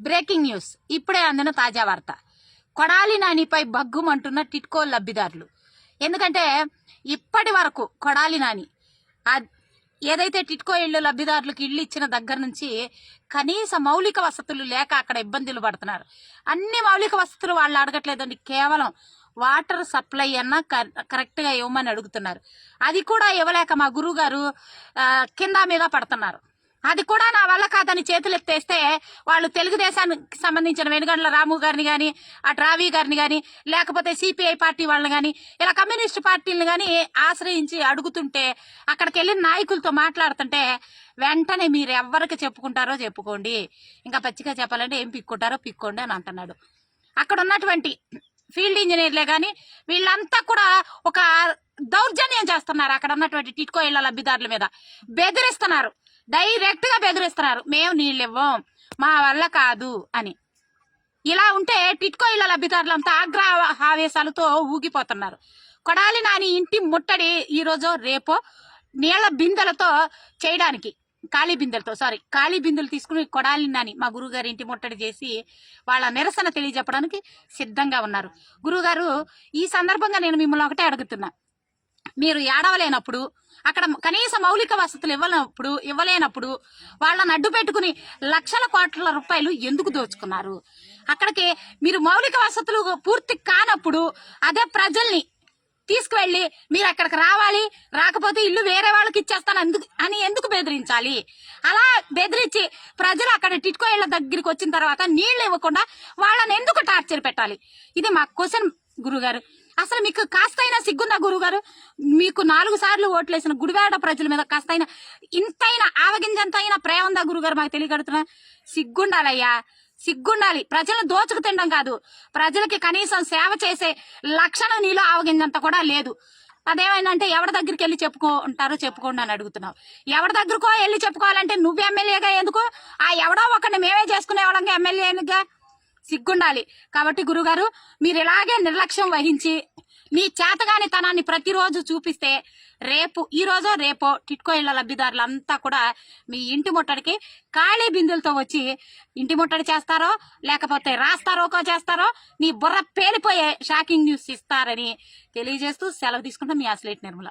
Breaking news. ఇప్పుడే అందిన తాజా వార్త. కొడాలి నానిపై బగ్గుమంటున్న టిట్కో లబ్ధిదారులు. ఎందుకంటే ఇప్పటి వరకు కొడాలి నాని ఏదైతే టిట్కో ఇళ్ళు లబ్ధిదారులకు ఇళ్ళు ఇచ్చిన దగ్గర నుంచి కనీస మౌలిక వసతులు లేక అక్కడ ఇబ్బందులు పడుతున్నారు. అన్ని మౌలిక వసతులు వాళ్ళు అడగట్లేదండి. కేవలం వాటర్ సప్లై అన్న కరెక్ట్గా ఇవ్వమని అడుగుతున్నారు. అది కూడా ఇవ్వలేక మా గురువు గారు కింద మీద పడుతున్నారు. అది కూడా నా వల్ల కాదని చేతులు ఎత్తేస్తే వాళ్ళు తెలుగుదేశానికి సంబంధించిన వెనుగండ్ల రాము గారిని కానీ ఆ ట్రావీ గారిని కానీ లేకపోతే సిపిఐ పార్టీ వాళ్ళని కానీ ఇలా కమ్యూనిస్ట్ పార్టీలను కానీ ఆశ్రయించి అడుగుతుంటే అక్కడికి వెళ్ళిన నాయకులతో మాట్లాడుతుంటే వెంటనే మీరు ఎవరికి చెప్పుకుంటారో చెప్పుకోండి. ఇంకా పచ్చిగా చెప్పాలంటే ఏం పిక్కుంటారో పిక్కోండి అని అంటున్నాడు. అక్కడ ఉన్నటువంటి ఫీల్డ్ ఇంజనీర్లే కానీ వీళ్ళంతా కూడా ఒక దౌర్జన్యం చేస్తున్నారు అక్కడ ఉన్నటువంటి టిట్కో ఇళ్ళ లబ్ధిదారుల మీద. బెదిరిస్తున్నారు. డైరెక్ట్గా బెదిరిస్తున్నారు. మేము నీళ్ళు ఇవ్వం. మా వల్ల కాదు అని. ఇలా ఉంటే టిట్కో ఇళ్ళ లబ్ధిదారులంతా ఆగ్రహ ఆవేశాలతో ఊగిపోతున్నారు. కొడాలి నాని ఇంటి ముట్టడి ఈరోజు రేపు రేపో నీళ్ళ బిందెలతో చేయడానికి ఖాళీ బిందెలతో సారీ ఖాళీ బిందెలు తీసుకుని కొడాలి నాని మా గురుగారి ఇంటి ముట్టడి చేసి వాళ్ళ నిరసన తెలియజెప్పడానికి సిద్ధంగా ఉన్నారు. గురుగారు ఈ సందర్భంగా నేను మిమ్మల్ని ఒకటే అడుగుతున్నా. మీరు ఏడవలేనప్పుడు అక్కడ కనీస మౌలిక వసతులు ఇవ్వనప్పుడు ఇవ్వలేనప్పుడు వాళ్ళని అడ్డు పెట్టుకుని లక్షల కోట్ల రూపాయలు ఎందుకు దోచుకున్నారు? అక్కడికి మీరు మౌలిక వసతులు పూర్తి కానప్పుడు అదే ప్రజల్ని తీసుకువెళ్ళి మీరు అక్కడికి రావాలి రాకపోతే ఇల్లు వేరే వాళ్ళకి ఇచ్చేస్తాను ఎందుకు అని ఎందుకు బెదిరించాలి? అలా బెదిరించి ప్రజలు అక్కడ టిట్కో ఇళ్ళ దగ్గరికి వచ్చిన తర్వాత నీళ్ళు ఇవ్వకుండా వాళ్ళని ఎందుకు టార్చర్ పెట్టాలి? ఇది మా క్వశ్చన్ గురుగారు. అసలు మీకు కాస్తైనా సిగ్గుందా గురుగారు మీకు నాలుగు సార్లు ఓట్లేసిన గుడివాడ ప్రజల మీద కాస్తైనా ఇంతైనా ఆవగింజంత అయినా ప్రేమ ఉందా గురుగారు మాకు తెలియగడుతున్నా? సిగ్గుండాలయ్యా. సిగ్గుండాలి. ప్రజలను దోచుకు తినడం కాదు. ప్రజలకి కనీసం సేవ చేసే లక్షణం నీలో ఆవగింజంత కూడా లేదు. అదేమైందంటే ఎవరి దగ్గరికి వెళ్ళి చెప్పుకుంటారో చెప్పుకోండి అని అడుగుతున్నావు ఎవరి దగ్గరకో వెళ్ళి చెప్పుకోవాలంటే నువ్వు ఎమ్మెల్యేగా ఎందుకు? ఆ ఎవడో ఒకరిని మేమే చేసుకునే వాళ్ళంగా ఎమ్మెల్యేగా సిగ్గుండాలి. కాబట్టి గురుగారు మీరు ఇలాగే నిర్లక్ష్యం వహించి మీ చేతగాని తనాన్ని ప్రతిరోజు చూపిస్తే రేపు ఈ రోజో రేపో టిట్కో ఇళ్ళ లబ్ధిదారులంతా కూడా మీ ఇంటి ముట్టడికి ఖాళీ బిందులతో వచ్చి ఇంటి ముట్టడి చేస్తారో లేకపోతే రాస్తారోకో చేస్తారో మీ బుర్ర పేలిపోయే షాకింగ్ న్యూస్ ఇస్తారని తెలియజేస్తూ సెలవు తీసుకుంటాం మీ అసలేట్ నిర్మల.